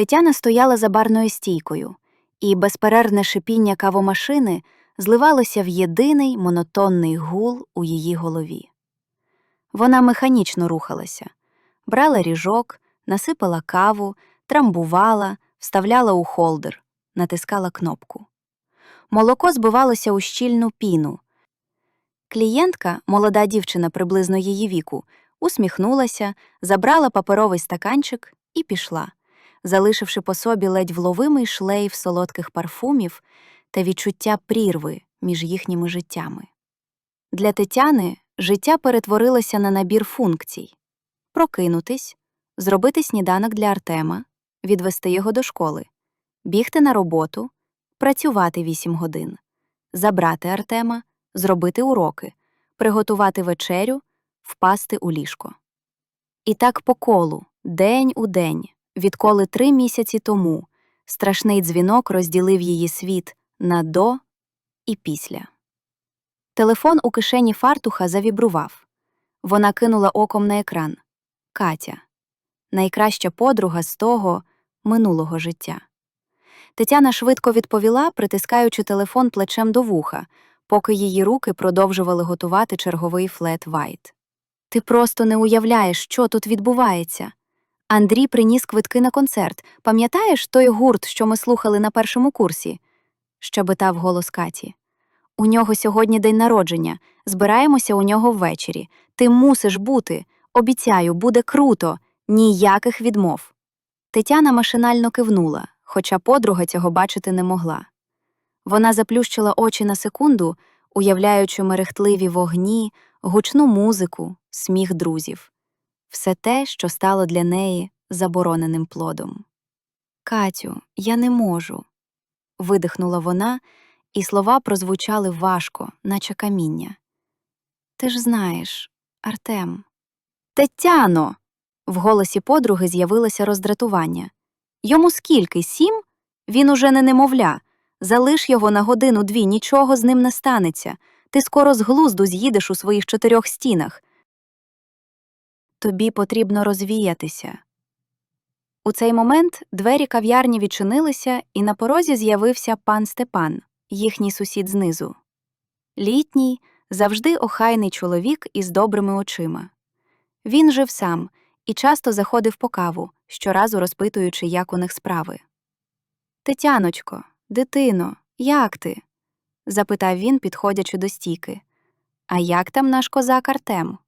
Тетяна стояла за барною стійкою, і безперервне шипіння кавомашини зливалося в єдиний монотонний гул у її голові. Вона механічно рухалася, брала ріжок, насипала каву, трамбувала, вставляла у холдер, натискала кнопку. Молоко збивалося у щільну піну. Клієнтка, молода дівчина приблизно її віку, усміхнулася, забрала паперовий стаканчик і пішла, залишивши по собі ледь вловимий шлейф солодких парфумів та відчуття прірви між їхніми життями. Для Тетяни життя перетворилося на набір функцій прокинутись, зробити сніданок для Артема, відвести його до школи, бігти на роботу, працювати 8 годин, забрати Артема, зробити уроки, приготувати вечерю, впасти у ліжко. І так по колу, день у день, відколи три місяці тому страшний дзвінок розділив її світ на до і після. Телефон у кишені фартуха завібрував. Вона кинула оком на екран. Катя. Найкраща подруга з того минулого життя. Тетяна швидко відповіла, притискаючи телефон плечем до вуха, поки її руки продовжували готувати черговий флет вайт. Ти просто не уявляєш, що тут відбувається. Андрій приніс квитки на концерт. Пам'ятаєш той гурт, що ми слухали на першому курсі? щебетав голос Каті. У нього сьогодні день народження. Збираємося у нього ввечері. Ти мусиш бути. Обіцяю, буде круто, ніяких відмов. Тетяна машинально кивнула, хоча подруга цього бачити не могла. Вона заплющила очі на секунду, уявляючи мерехтливі вогні, гучну музику, сміх друзів все те, що стало для неї забороненим плодом. Катю, я не можу. видихнула вона, і слова прозвучали важко, наче каміння. Ти ж знаєш, Артем. Тетяно. В голосі подруги з'явилося роздратування. Йому скільки сім? Він уже не немовля. Залиш його на годину дві, нічого з ним не станеться. Ти скоро з глузду з'їдеш у своїх чотирьох стінах. Тобі потрібно розвіятися. У цей момент двері кав'ярні відчинилися, і на порозі з'явився пан Степан, їхній сусід знизу. Літній, завжди охайний чоловік із добрими очима. Він жив сам і часто заходив по каву, щоразу розпитуючи, як у них справи. Тетяночко, дитино, як ти? запитав він, підходячи до стійки. А як там наш козак Артем?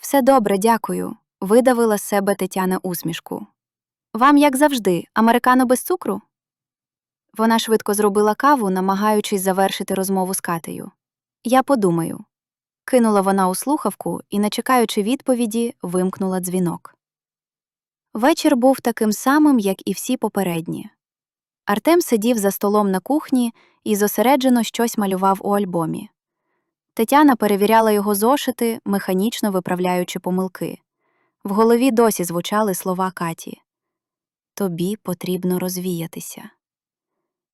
Все добре, дякую, видавила з себе Тетяна усмішку. Вам, як завжди, американо без цукру? Вона швидко зробила каву, намагаючись завершити розмову з Катею. Я подумаю. Кинула вона у слухавку і, не чекаючи відповіді, вимкнула дзвінок. Вечір був таким самим, як і всі попередні. Артем сидів за столом на кухні і зосереджено щось малював у альбомі. Тетяна перевіряла його зошити, механічно виправляючи помилки. В голові досі звучали слова Каті Тобі потрібно розвіятися.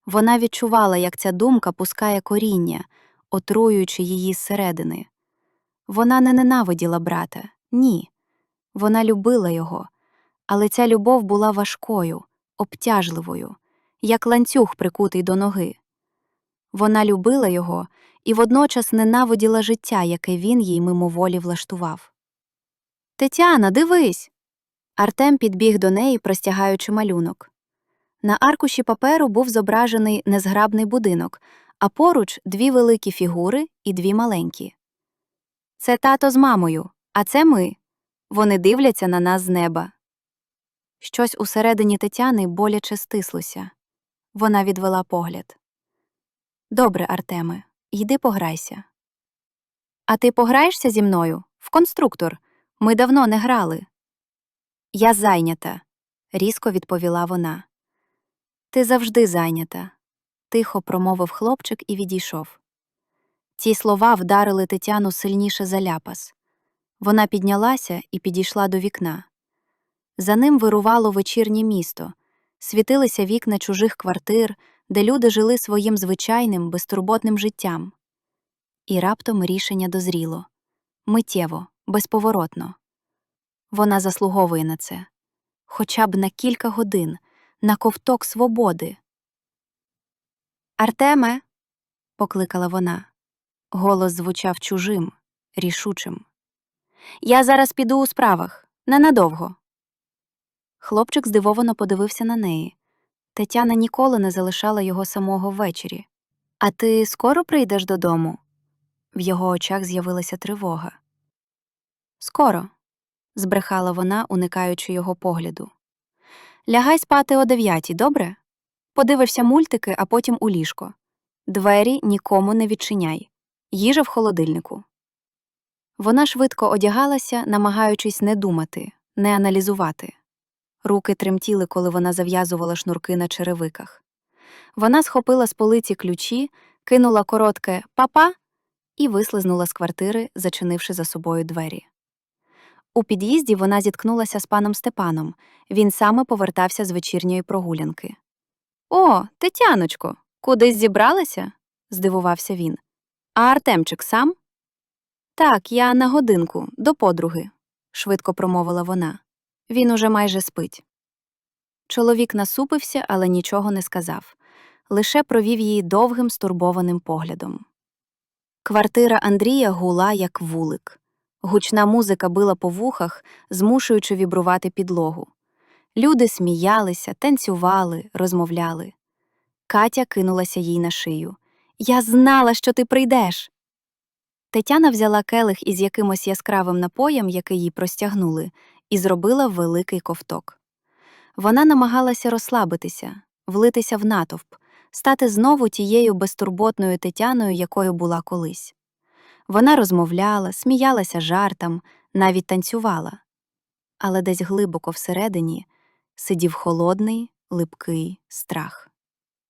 Вона відчувала, як ця думка пускає коріння, отруюючи її зсередини. Вона не ненавиділа брата, ні. Вона любила його, але ця любов була важкою, обтяжливою, як ланцюг прикутий до ноги. Вона любила його і водночас ненавиділа життя, яке він їй мимоволі влаштував. Тетяна, дивись. Артем підбіг до неї, простягаючи малюнок. На аркуші паперу був зображений незграбний будинок, а поруч дві великі фігури і дві маленькі. Це тато з мамою, а це ми. Вони дивляться на нас з неба. Щось усередині Тетяни боляче стислося. Вона відвела погляд. Добре, Артеме, йди пограйся. А ти пограєшся зі мною? В конструктор. Ми давно не грали. Я зайнята, різко відповіла вона. Ти завжди зайнята, тихо промовив хлопчик і відійшов. Ці слова вдарили Тетяну сильніше за ляпас. Вона піднялася і підійшла до вікна. За ним вирувало вечірнє місто, світилися вікна чужих квартир, де люди жили своїм звичайним, безтурботним життям. І раптом рішення дозріло миттєво, безповоротно. Вона заслуговує на це хоча б на кілька годин, на ковток свободи. Артеме, покликала вона. Голос звучав чужим, рішучим. Я зараз піду у справах, ненадовго. Хлопчик здивовано подивився на неї. Тетяна ніколи не залишала його самого ввечері. А ти скоро прийдеш додому? В його очах з'явилася тривога. Скоро, збрехала вона, уникаючи його погляду. Лягай спати о дев'ятій, добре? Подивишся мультики, а потім у ліжко. Двері нікому не відчиняй. Їжа в холодильнику. Вона швидко одягалася, намагаючись не думати, не аналізувати. Руки тремтіли, коли вона зав'язувала шнурки на черевиках. Вона схопила з полиці ключі, кинула коротке папа і вислизнула з квартири, зачинивши за собою двері. У під'їзді вона зіткнулася з паном Степаном. Він саме повертався з вечірньої прогулянки. О, Тетяночко, кудись зібралася? здивувався він. А Артемчик сам? Так, я на годинку, до подруги, швидко промовила вона. Він уже майже спить. Чоловік насупився, але нічого не сказав, лише провів її довгим стурбованим поглядом. Квартира Андрія гула, як вулик. Гучна музика била по вухах, змушуючи вібрувати підлогу. Люди сміялися, танцювали, розмовляли. Катя кинулася їй на шию. Я знала, що ти прийдеш. Тетяна взяла келих із якимось яскравим напоєм, який їй простягнули, і зробила великий ковток. Вона намагалася розслабитися, влитися в натовп, стати знову тією безтурботною Тетяною, якою була колись. Вона розмовляла, сміялася жартам, навіть танцювала. Але десь глибоко всередині сидів холодний, липкий страх.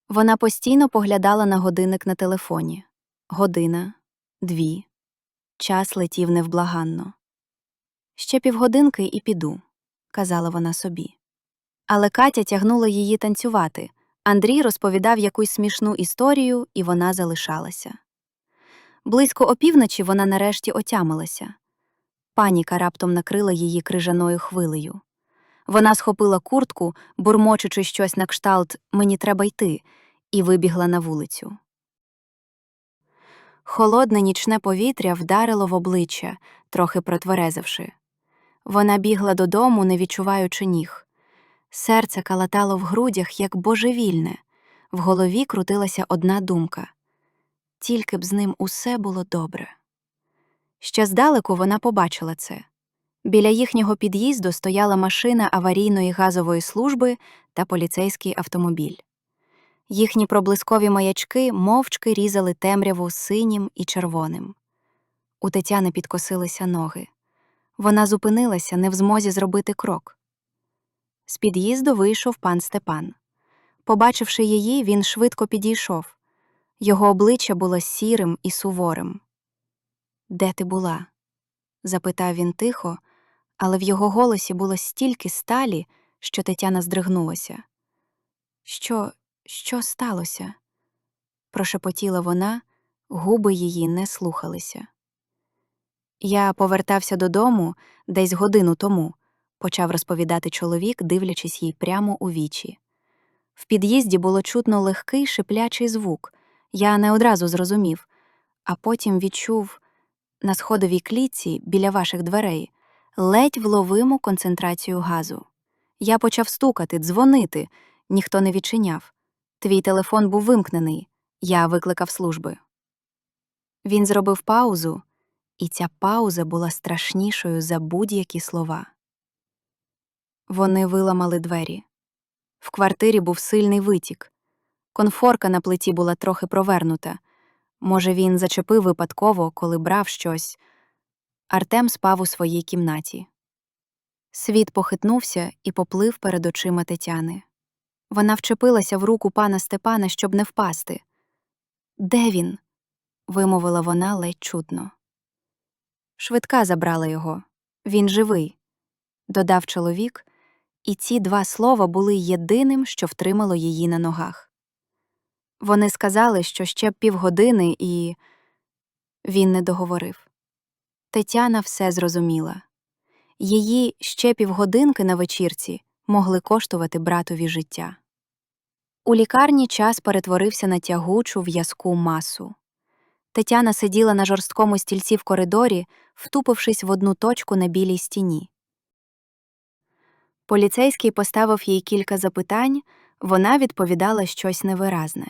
Вона постійно поглядала на годинник на телефоні. Година, дві. Час летів невблаганно. Ще півгодинки і піду, казала вона собі. Але Катя тягнула її танцювати. Андрій розповідав якусь смішну історію, і вона залишалася. Близько опівночі вона нарешті отямилася. Паніка раптом накрила її крижаною хвилею. Вона схопила куртку, бурмочучи щось на кшталт Мені треба йти, і вибігла на вулицю. Холодне нічне повітря вдарило в обличчя, трохи протверезивши. Вона бігла додому, не відчуваючи ніг. Серце калатало в грудях, як божевільне, в голові крутилася одна думка тільки б з ним усе було добре. Ще здалеку вона побачила це. Біля їхнього під'їзду стояла машина аварійної газової служби та поліцейський автомобіль. Їхні проблискові маячки мовчки різали темряву синім і червоним. У Тетяни підкосилися ноги. Вона зупинилася, не в змозі зробити крок. З під'їзду вийшов пан Степан. Побачивши її, він швидко підійшов. Його обличчя було сірим і суворим. Де ти була? запитав він тихо, але в його голосі було стільки сталі, що Тетяна здригнулася. Що, що сталося? прошепотіла вона, губи її не слухалися. Я повертався додому десь годину тому, почав розповідати чоловік, дивлячись їй прямо у вічі. В під'їзді було чутно легкий шиплячий звук. Я не одразу зрозумів, а потім відчув на сходовій клітці біля ваших дверей ледь вловиму концентрацію газу. Я почав стукати, дзвонити, ніхто не відчиняв. Твій телефон був вимкнений, я викликав служби. Він зробив паузу, і ця пауза була страшнішою за будь-які слова. Вони виламали двері. В квартирі був сильний витік. Конфорка на плиті була трохи провернута. Може, він зачепив випадково, коли брав щось. Артем спав у своїй кімнаті. Світ похитнувся і поплив перед очима Тетяни. Вона вчепилася в руку пана Степана, щоб не впасти. Де він? вимовила вона ледь чутно. Швидка забрала його. Він живий, додав чоловік, і ці два слова були єдиним, що втримало її на ногах. Вони сказали, що ще півгодини, і він не договорив. Тетяна все зрозуміла. Її ще півгодинки на вечірці могли коштувати братові життя. У лікарні час перетворився на тягучу в'язку масу. Тетяна сиділа на жорсткому стільці в коридорі, втупившись в одну точку на білій стіні. Поліцейський поставив їй кілька запитань, вона відповідала щось невиразне.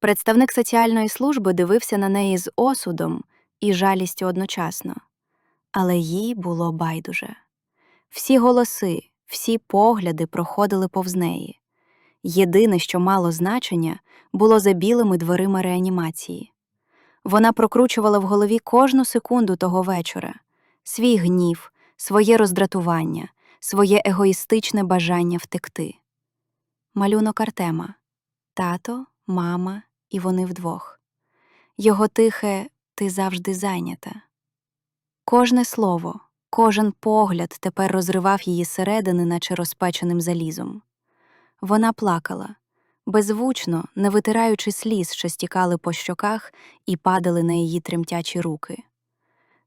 Представник соціальної служби дивився на неї з осудом і жалістю одночасно, але їй було байдуже. Всі голоси, всі погляди проходили повз неї. Єдине, що мало значення, було за білими дверима реанімації. Вона прокручувала в голові кожну секунду того вечора свій гнів, своє роздратування, своє егоїстичне бажання втекти. Малюнок Артема тато, мама і вони вдвох. Його тихе ти завжди зайнята. Кожне слово, кожен погляд тепер розривав її середини, наче розпеченим залізом. Вона плакала, беззвучно, не витираючи сліз, що стікали по щоках і падали на її тремтячі руки.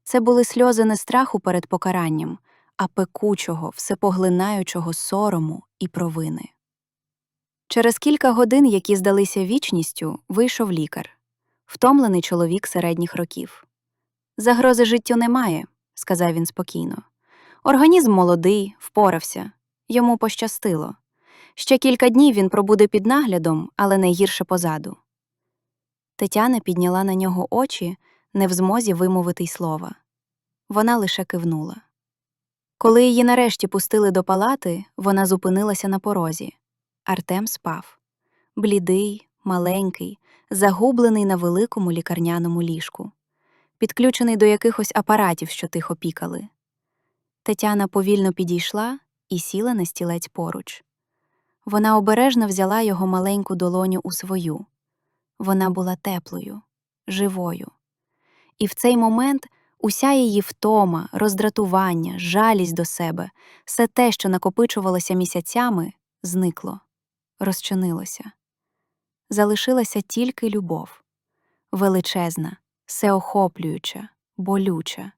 Це були сльози не страху перед покаранням, а пекучого, всепоглинаючого сорому і провини. Через кілька годин, які здалися вічністю, вийшов лікар, втомлений чоловік середніх років. Загрози життю немає, сказав він спокійно. Організм молодий, впорався, йому пощастило. Ще кілька днів він пробуде під наглядом, але найгірше позаду. Тетяна підняла на нього очі, не в змозі вимовити й слова. Вона лише кивнула. Коли її нарешті пустили до палати, вона зупинилася на порозі. Артем спав. Блідий, маленький, загублений на великому лікарняному ліжку, підключений до якихось апаратів, що тихо пікали. Тетяна повільно підійшла і сіла на стілець поруч. Вона обережно взяла його маленьку долоню у свою. Вона була теплою, живою. І в цей момент уся її втома, роздратування, жалість до себе, все те, що накопичувалося місяцями, зникло, розчинилося. Залишилася тільки любов величезна, всеохоплююча, болюча.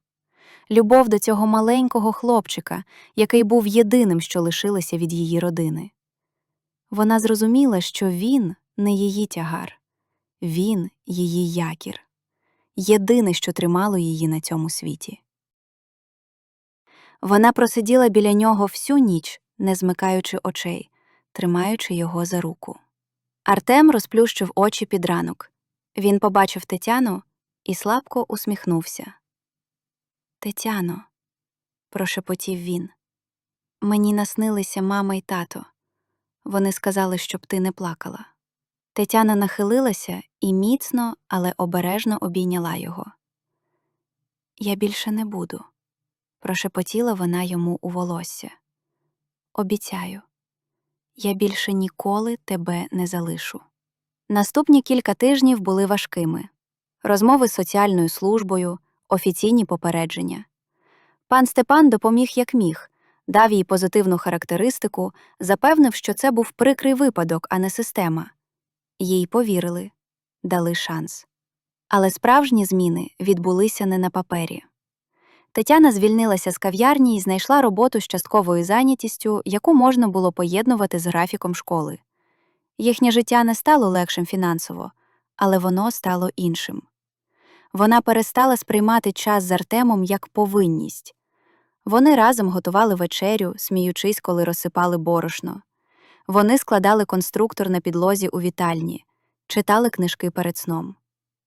Любов до цього маленького хлопчика, який був єдиним, що лишилося від її родини. Вона зрозуміла, що він не її тягар, він її якір, єдине, що тримало її на цьому світі. Вона просиділа біля нього всю ніч, не змикаючи очей, тримаючи його за руку. Артем розплющив очі під ранок. Він побачив Тетяну і слабко усміхнувся. Тетяно, прошепотів він, мені наснилися мама й тато. Вони сказали, щоб ти не плакала. Тетяна нахилилася і міцно, але обережно обійняла його. Я більше не буду, прошепотіла вона йому у волосся. Обіцяю, я більше ніколи тебе не залишу. Наступні кілька тижнів були важкими розмови з соціальною службою, офіційні попередження. Пан Степан допоміг як міг, дав їй позитивну характеристику, запевнив, що це був прикрий випадок, а не система. Їй повірили, дали шанс. Але справжні зміни відбулися не на папері. Тетяна звільнилася з кав'ярні і знайшла роботу з частковою зайнятістю, яку можна було поєднувати з графіком школи. Їхнє життя не стало легшим фінансово, але воно стало іншим. Вона перестала сприймати час з Артемом як повинність. Вони разом готували вечерю, сміючись, коли розсипали борошно. Вони складали конструктор на підлозі у вітальні, читали книжки перед сном.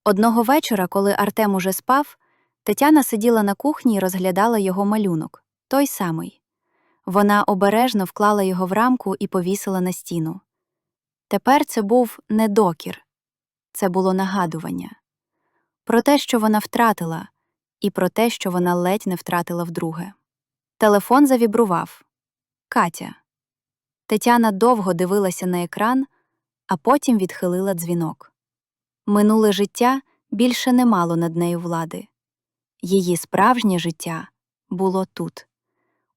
Одного вечора, коли Артем уже спав, Тетяна сиділа на кухні і розглядала його малюнок той самий. Вона обережно вклала його в рамку і повісила на стіну. Тепер це був не докір, це було нагадування про те, що вона втратила, і про те, що вона ледь не втратила вдруге. Телефон завібрував Катя. Тетяна довго дивилася на екран, а потім відхилила дзвінок. Минуле життя більше не мало над нею влади. Її справжнє життя було тут,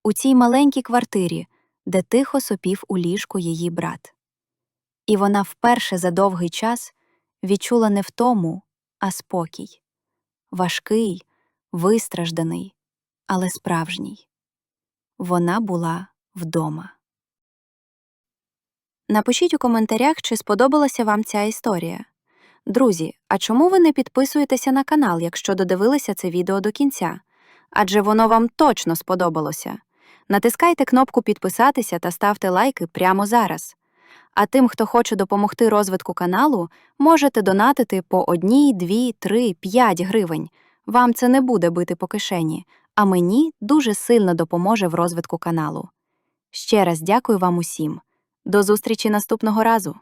у цій маленькій квартирі, де тихо сопів у ліжку її брат. І вона вперше за довгий час відчула не втому, а спокій важкий, вистражданий, але справжній. Вона була вдома. Напишіть у коментарях, чи сподобалася вам ця історія. Друзі, а чому ви не підписуєтеся на канал, якщо додивилися це відео до кінця? Адже воно вам точно сподобалося. Натискайте кнопку підписатися та ставте лайки прямо зараз. А тим, хто хоче допомогти розвитку каналу, можете донатити по 1, 2, 3, 5 гривень. Вам це не буде бити по кишені, а мені дуже сильно допоможе в розвитку каналу. Ще раз дякую вам усім. До зустрічі наступного разу!